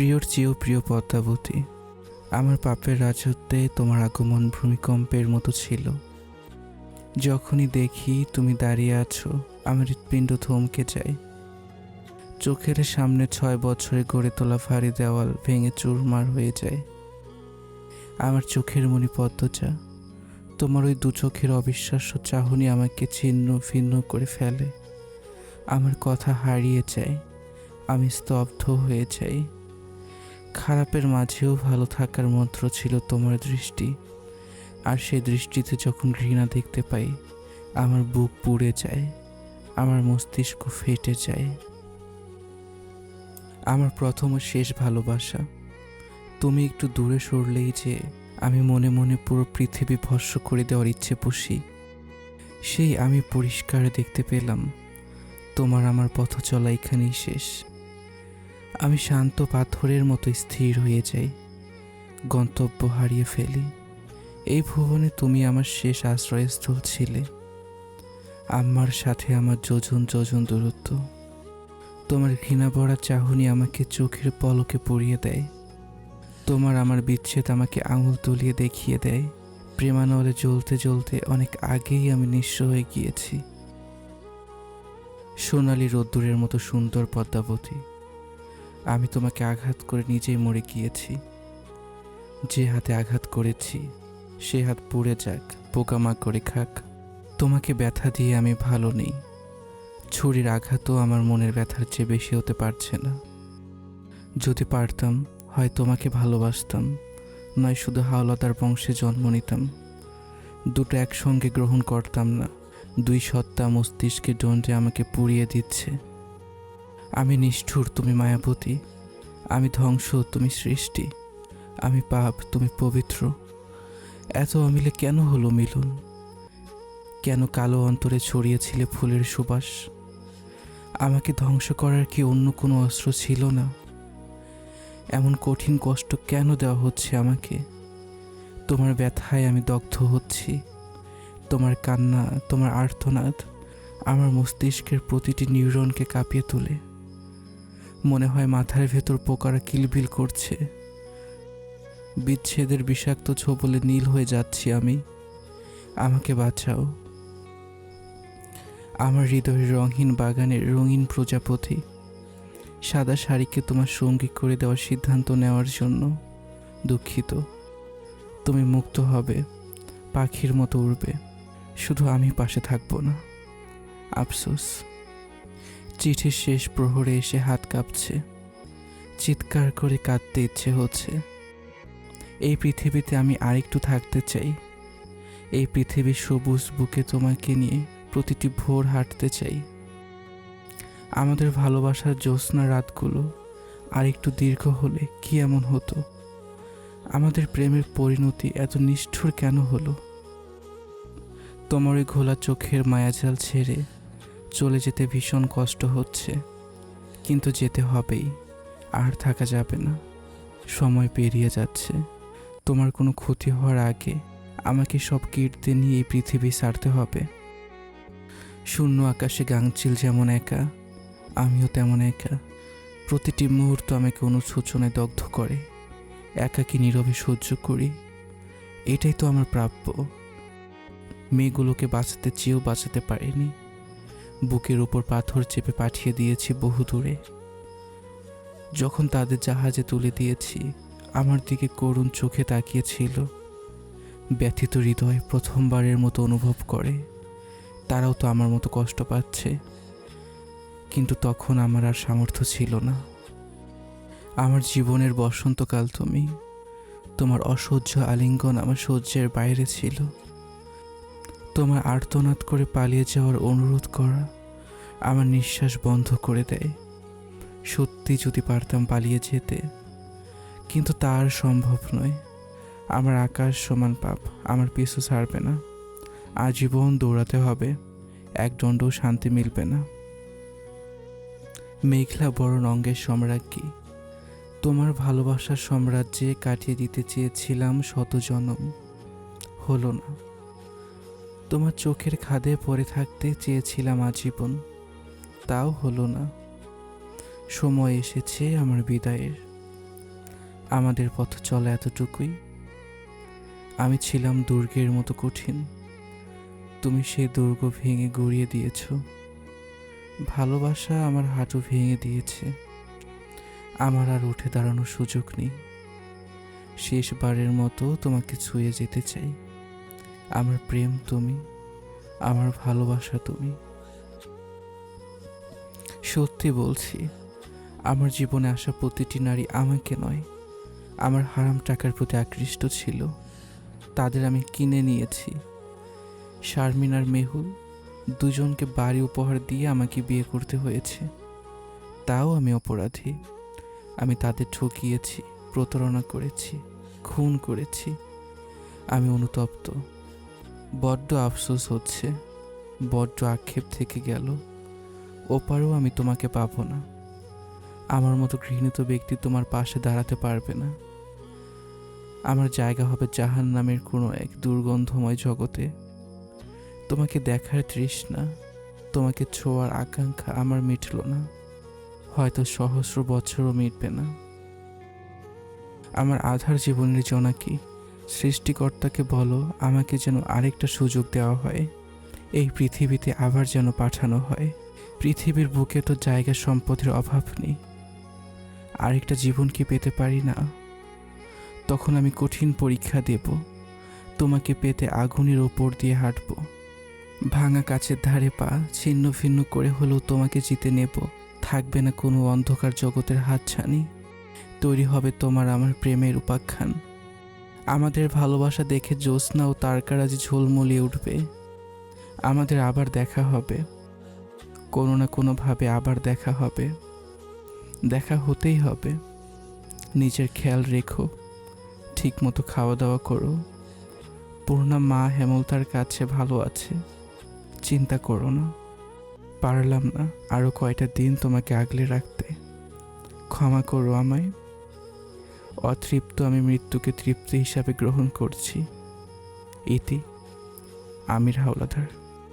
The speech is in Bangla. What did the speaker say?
প্রিয়র চেয়েও প্রিয় পদ্মাবতী, আমার পাপের রাজত্বে তোমার আগমন ভূমিকম্পের মতো ছিল। যখনই দেখি তুমি দাঁড়িয়ে আছো, আমার হৃৎপিণ্ড থমকে যায়। চোখের সামনে ছয় বছরে গড়ে তোলা ভারী দেওয়াল ভেঙে চুরমার হয়ে যায়। আমার চোখের মনি পদ্মচা তোমার ওই দু চোখের অবিশ্বাস্য চাহনি আমাকে ছিন্ন ভিন্ন করে ফেলে। আমার কথা হারিয়ে যায়, আমি স্তব্ধ হয়ে যাই। খারাপের মাঝেও ভালো থাকার মন্ত্র ছিল তোমার দৃষ্টি। আর সেই দৃষ্টিতে যখন ঘৃণা দেখতে পাই, আমার বুক পুড়ে যায়, আমার মস্তিষ্ক ফেটে যায়। আমার প্রথম ও শেষ ভালোবাসা। তুমি একটু দূরে সরলেই যে আমি মনে মনে পুরো পৃথিবী ভস্য করে দেওয়ার ইচ্ছে পুষি। সেই আমি পরিষ্কার দেখতে পেলাম, তোমার আমার পথ চলা এখানেই শেষ। আমি শান্ত পাথরের মতো স্থির হয়ে যাই, গন্তব্য হারিয়ে ফেলি। এই ভুবনে তুমি আমার শেষ আশ্রয়স্থল ছিলে। আম্মার সাথে আমার যোজন যোজন দূরত্ব। তোমার ঘৃণা ভরা চাহনি আমাকে চোখের পলকে পড়িয়ে দেয়। তোমার আমার বিচ্ছেদ আমাকে আঙুল তুলিয়ে দেখিয়ে দেয়। প্রেমানলে জ্বলতে জ্বলতে অনেক আগেই আমি নিঃস্ব হয়ে গিয়েছি। সোনালি রোদ্দুরের মতো সুন্দর পদ্মাবতী। আমি তোমাকে আঘাত করে নিজেই মরে গিয়েছি। যে হাতে আঘাত করেছি, সে হাত পুড়ে যাক পোকামা করে খাক। তোমাকে ব্যথা দিয়ে আমি ভালো নেই। ছুরির আঘাতও আমার মনের ব্যথার চেয়ে বেশি হতে পারছে না। যদি পারতাম, হয় তোমাকে ভালোবাসতাম, নয় শুধু হাওলাদার বংশে জন্ম নিতাম। দুটো একসঙ্গে গ্রহণ করতাম না, দুই সত্তা মস্তিষ্কে দণ্ডে আমাকে পুড়িয়ে দিচ্ছে। আমি নিষ্ঠুর, তুমি মায়াবতী। আমি ধ্বংস, তুমি সৃষ্টি। আমি পাপ, তুমি পবিত্র। এত অমিলে কেন হলো মিলন? কেন কালো অন্তরে ছড়িয়েছিলে ফুলের সুবাস? আমাকে ধ্বংস করার কি অন্য কোনো অস্ত্র ছিল না? এমন কঠিন কষ্ট কেন দেওয়া হচ্ছে আমাকে? তোমার ব্যথায় আমি দগ্ধ হচ্ছি। তোমার কান্না, তোমার আর্তনাদ আমার মস্তিষ্কের প্রতিটি নিউরনকে কাঁপিয়ে তোলে। মনে হয় মাথার ভেতর পোকার কিলবিল করছে। বিচ্ছেদের বিষাক্ত ছোবলে নীল হয়ে যাচ্ছি আমি। আমাকে বাঁচাও। আমার হৃদয়ের রঙহীন বাগানের রঙিন প্রজাপতি। সাদা শাড়িকে তোমার সঙ্গী করে দেওয়ার সিদ্ধান্ত নেওয়ার জন্য দুঃখিত। তুমি মুক্ত হবে। পাখির মতো উড়বে। শুধু আমি পাশে থাকব না। আফসোস। চিঠির শেষ প্রহরে এসে হাত কাঁপছে। চিৎকার করে কাঁদতে ইচ্ছে হচ্ছে। এই পৃথিবীতে আমি আরেকটু থাকতে চাই। এই পৃথিবীর সবুজ বুকে তোমাকে নিয়ে প্রতিটি ভোর হাঁটতে চাই। আমাদের ভালোবাসার জ্যোৎস্না রাতগুলো আর একটু দীর্ঘ হলে কি এমন হতো? আমাদের প্রেমের পরিণতি এত নিষ্ঠুর কেন হলো? তোমার ওই ঘোলা চোখের মায়াজাল ছেড়ে চলে যেতে ভীষণ কষ্ট হচ্ছে। কিন্তু যেতে হবেই, আর থাকা যাবে না। সময় পেরিয়ে যাচ্ছে। তোমার কোনো ক্ষতি হওয়ার আগে আমাকে সব কীর্তি নিয়ে এই পৃথিবী ছাড়তে হবে। শূন্য আকাশে গাংচিল যেমন একা, আমিও তেমন একা। প্রতিটি মুহূর্ত আমাকে অনুশোচনায় দগ্ধ করে। একাকি নীরবে সহ্য করি। এটাই তো আমার প্রাপ্য। মেয়েগুলোকে বাঁচাতে চেয়েও বাঁচাতে পারিনি। বুকের ওপর পাথর চেপে পাঠিয়ে দিয়েছি বহু দূরে। যখন তাদের জাহাজে তুলে দিয়েছি, আমার দিকে করুণ চোখে তাকিয়েছিল। ব্যথিত হৃদয় প্রথমবারের মতো অনুভব করে। তারাও তো আমার মতো কষ্ট পাচ্ছে। কিন্তু তখন আমার আর সামর্থ্য ছিল না। আমার জীবনের বসন্তকাল তুমি। তোমার অসহ্য আলিঙ্গন আমার সহ্যের বাইরে ছিল। তোমার আর্তনাদ করে পালিয়ে যাওয়ার অনুরোধ করা। আমার নিঃশ্বাস বন্ধ করে দেয়। সত্যি যদি পারতাম পালিয়ে যেতে। কিন্তু তার সম্ভব নয়। আমার আকাশ সমান পাপ, আমার পিছু ছাড়বে না। আজীবন দৌড়াতে হবে। এক দণ্ডও শান্তি মিলবে না। মেঘলা বরণ অঙ্গের সম্রাজ্ঞী। তোমার ভালোবাসার সাম্রাজ্যে কাটিয়ে দিতে চেয়েছিলাম শত জনম হলো না। তোমার চোখের খাদে পড়ে থাকতে চেয়েছিলাম আজীবন। তাও হলো না। সময় এসেছে আমার বিদায়ের। আমাদের পথ চলা এতটুকুই। আমি ছিলাম দুর্গের মতো কঠিন। তুমি সেই দুর্গ ভেঙে গড়িয়ে দিয়েছ। ভালোবাসা আমার হাঁটু ভেঙে দিয়েছে। আমার আর উঠে দাঁড়ানোর সুযোগ নেই। শেষবারের মতো তোমাকে ছুঁয়ে যেতে চাই। আমার প্রেম তুমি, আমার ভালোবাসা তুমি। সত্যি বলছি, আমার জীবনে আসা প্রতিটি নারী আমাকে নয়, আমার হারাম টাকার প্রতি আকৃষ্ট ছিল। তাদের আমি কিনে নিয়েছি। শারমিন আর মেহুল দুজনকে বাড়ি উপহার দিয়ে আমাকে বিয়ে করতে হয়েছে। তাও আমি অপরাধী। আমি তাদের ঠকিয়েছি, প্রতারণা করেছি, খুন করেছি। আমি অনুতপ্ত। বড্ড আফসোস হচ্ছে, বড্ড আক্ষেপ থেকে গেল। ওপারেও আমি তোমাকে পাবো না। আমার মতো ঘৃণিত ব্যক্তি তোমার পাশে দাঁড়াতে পারবে না। আমার জায়গা হবে জাহান নামের কোনো এক দুর্গন্ধময় জগতে। তোমাকে দেখার তৃষ্ণা, তোমাকে ছোঁয়ার আকাঙ্ক্ষা আমার মিটল না। হয়তো সহস্র বছরও মিটবে না। আমার আধার জীবনের জোনাকি সৃষ্টিকর্তাকে বলো, আমাকে যেন আরেকটা সুযোগ দেওয়া হয়। এই পৃথিবীতে আবার যেন পাঠানো হয়। পৃথিবীর বুকে তো জায়গা সম্পদের অভাব নেই। আরেকটা জীবন কি পেতে পারি না? তখন আমি কঠিন পরীক্ষা দেব। তোমাকে পেতে আগুনের ওপর দিয়ে হাঁটব। ভাঙা কাছের ধারে পা ছিন্ন ভিন্ন করে হলেও তোমাকে জিতে নেব। থাকবে না কোনো অন্ধকার জগতের হাতছানি। তৈরি হবে তোমার আমার প্রেমের উপাখ্যান। আমাদের ভালোবাসা দেখে জ্যোৎস্না ও তারকারাজি ঝোলমলিয়ে উঠবে। আমাদের আবার দেখা হবে। কোনো না কোনোভাবে আবার দেখা হবে। দেখা হতেই হবে। নিজের খেয়াল রেখো। ঠিক মতো খাওয়া দাওয়া করো। পূর্ণা, মা হেমলতার কাছে ভালো আছে। চিন্তা করো না। পারলাম না আরও কয়টা দিন তোমাকে আগলে রাখতে। ক্ষমা করো আমায়। অতৃপ্ত আমি মৃত্যুকে তৃপ্তি হিসাবে গ্রহণ করছি। ইতি আমির হাওলাদার।